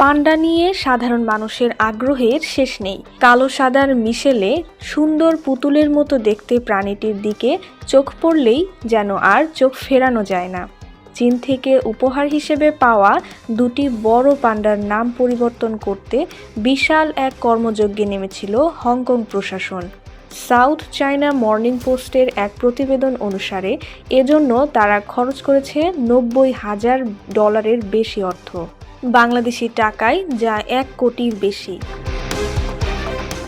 পান্ডা নিয়ে সাধারণ মানুষের আগ্রহের শেষ নেই। কালো সাদার মিশেলে সুন্দর পুতুলের মতো দেখতে প্রাণীটির দিকে চোখ পড়লেই যেন আর চোখ ফেরানো যায় না। চীন থেকে উপহার হিসেবে পাওয়া দুটি বড় পান্ডার নাম পরিবর্তন করতে বিশাল এক কর্মযজ্ঞে নেমেছিল হংকং প্রশাসন। সাউথ চায়না মর্নিং পোস্টের এক প্রতিবেদন অনুসারে এজন্য তারা খরচ করেছে নব্বই হাজার ডলারের বেশি অর্থ। বাংলাদেশি টাকায় যা এক কোটির বেশি।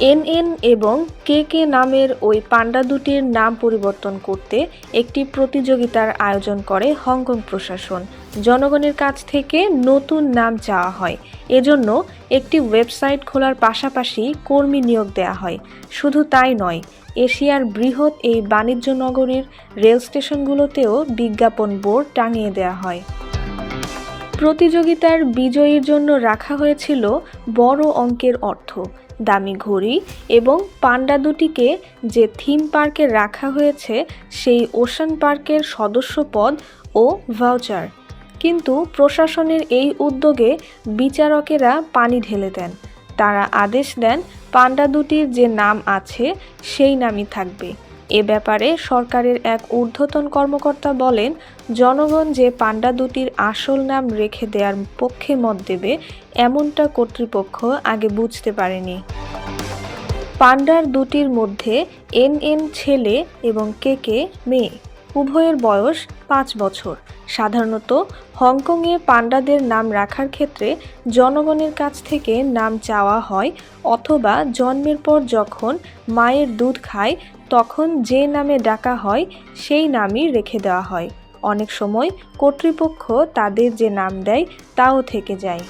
এনএন এবং কে কে নামের ওই পান্ডা দুটির নাম পরিবর্তন করতে একটি প্রতিযোগিতার আয়োজন করে হংকং প্রশাসন। জনগণের কাছ থেকে নতুন নাম চাওয়া হয়। এজন্য একটি ওয়েবসাইট খোলার পাশাপাশি কর্মী নিয়োগ দেওয়া হয়। শুধু তাই নয়, এশিয়ার বৃহৎ এই বাণিজ্য নগরীর রেল স্টেশনগুলোতেও বিজ্ঞাপন বোর্ড টাঙিয়ে দেওয়া হয়। প্রতিযোগিতার বিজয়ীর জন্য রাখা হয়েছিল বড় অঙ্কের অর্থ, দামি ঘড়ি এবং পান্ডা দুটিকে যে থিম পার্কে রাখা হয়েছে সেই ওশান পার্কের সদস্যপদ ও ভাউচার। কিন্তু প্রশাসনের এই উদ্যোগে বিচারকেরা পানি ঢেলে দেন। তারা আদেশ দেন পান্ডা দুটির যে নাম আছে সেই নামই থাকবে। এ ব্যাপারে সরকারের এক ঊর্ধ্বতন কর্মকর্তা বলেন, জনগণ যে পান্ডা দুটির আসল নাম রেখে দেওয়ার পক্ষে মত দেবে, এমনটা কর্তৃপক্ষ আগে বুঝতে পারেনি। পান্ডার দুটির মধ্যে এন এন ছেলে এবং কে কে, মেয়ে। উভয়ের বয়স পাঁচ বছর। সাধারণত হংকংয়ে পান্ডাদের নাম রাখার ক্ষেত্রে জনগণের কাছ থেকে নাম চাওয়া হয় অথবা জন্মের পর যখন মায়ের দুধ খায় তখন যে নামে ডাকা হয় সেই নামই রেখে দেওয়া হয়। অনেক সময় কর্তৃপক্ষ তাদের যে নাম দেয় তাও থেকে যায়।